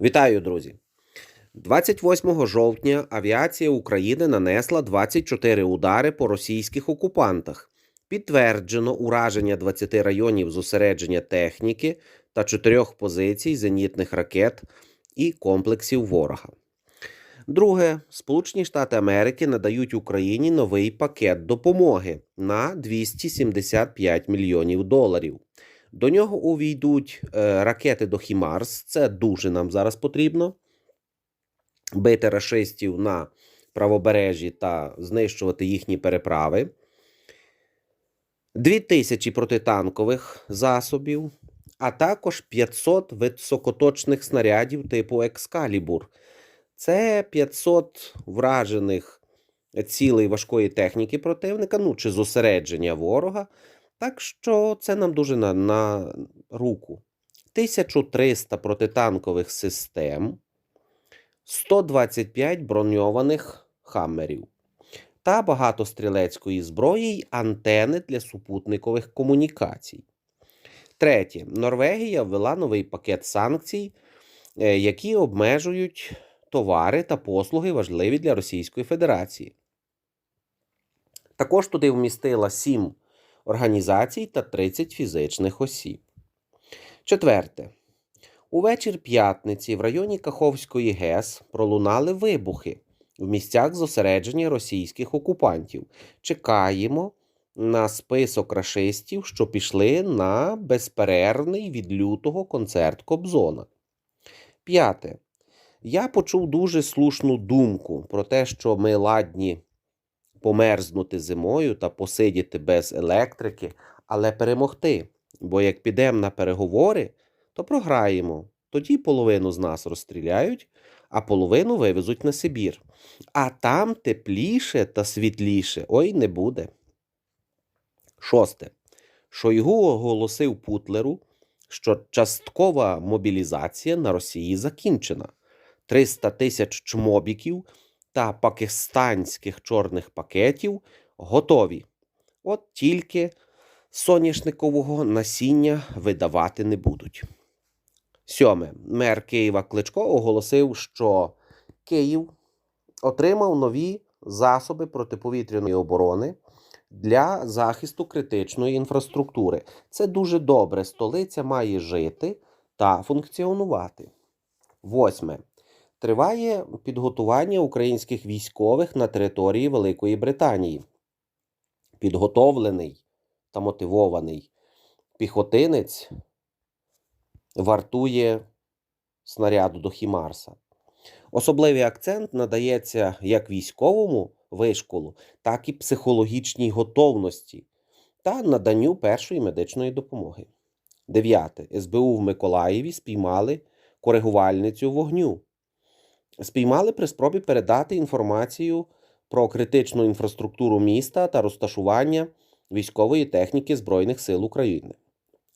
Вітаю, друзі! 28 жовтня авіація України нанесла 24 удари по російських окупантах. Підтверджено ураження 20 районів зосередження техніки та 4 позицій зенітних ракет і комплексів ворога. Друге, Сполучені Штати Америки надають Україні новий пакет допомоги на 275 мільйонів доларів. До нього увійдуть е, ракети до Хімарс. Це дуже нам зараз потрібно. Бити рашистів на правобережжі та знищувати їхні переправи. 2000 протитанкових засобів, а також 500 високоточних снарядів типу Екскалібур. Це 500 вражених цілей важкої техніки противника, ну чи зосередження ворога. Так що це нам дуже на, на руку. 1300 протитанкових систем, 125 броньованих хаммерів та багато стрілецької зброї й антени для супутникових комунікацій. Третє. Норвегія ввела новий пакет санкцій, е, які обмежують товари та послуги, важливі для Російської Федерації. Також туди вмістила 7 організацій та 30 фізичних осіб. Четверте. Увечір п'ятниці в районі Каховської ГЕС пролунали вибухи в місцях зосередження російських окупантів. Чекаємо на список рашистів, що пішли на безперервний від лютого концерт Кобзона. П'яте. Я почув дуже слушну думку про те, що ми ладні померзнути зимою та посидіти без електрики, але перемогти. Бо як підемо на переговори, то програємо. Тоді половину з нас розстріляють, а половину вивезуть на Сибір. А там тепліше та світліше ой не буде. Шосте. Шойгу оголосив Путлеру, що часткова мобілізація на Росії закінчена. 300 тисяч чмобіків та пакистанських чорних пакетів готові. От тільки соняшникового насіння видавати не будуть. Сьоме. Мер Києва Кличко оголосив, що Київ отримав нові засоби протиповітряної оборони для захисту критичної інфраструктури. Це дуже добре. Столиця має жити та функціонувати. Восьме. Триває підготування українських військових на території Великої Британії. Підготовлений та мотивований піхотинець вартує снаряду до Хімарса. Особливий акцент надається як військовому вишколу, так і психологічній готовності та наданню першої медичної допомоги. Дев'яте. СБУ в Миколаєві спіймали коригувальницю вогню. Спіймали при спробі передати інформацію про критичну інфраструктуру міста та розташування військової техніки Збройних сил України.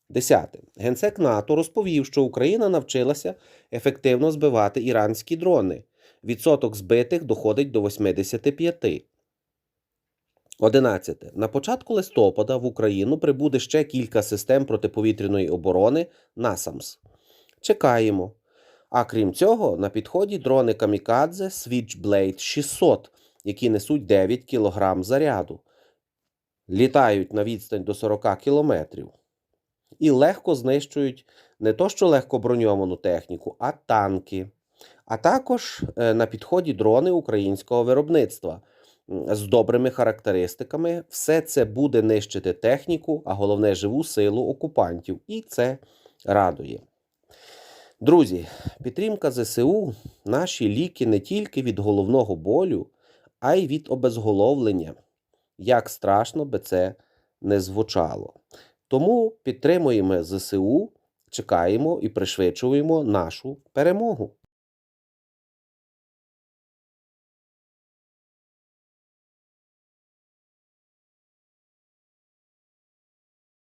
Десяте. Генсек НАТО розповів, що Україна навчилася ефективно збивати іранські дрони. Відсоток збитих доходить до 85. Одинадцяте. На початку листопада в Україну прибуде ще кілька систем протиповітряної оборони НАСАМС. Чекаємо. А крім цього, на підході дрони Камікадзе Switchblade 600, які несуть 9 кг заряду, літають на відстань до 40 км і легко знищують не то що легко броньовану техніку, а танки. А також е, на підході дрони українського виробництва з добрими характеристиками. Все це буде нищити техніку, а головне живу силу окупантів. І це радує. Друзі, підтримка ЗСУ наші ліки не тільки від головного болю, а й від обезголовлення. Як страшно би це не звучало. Тому підтримуємо ЗСУ, чекаємо і пришвидшуємо нашу перемогу.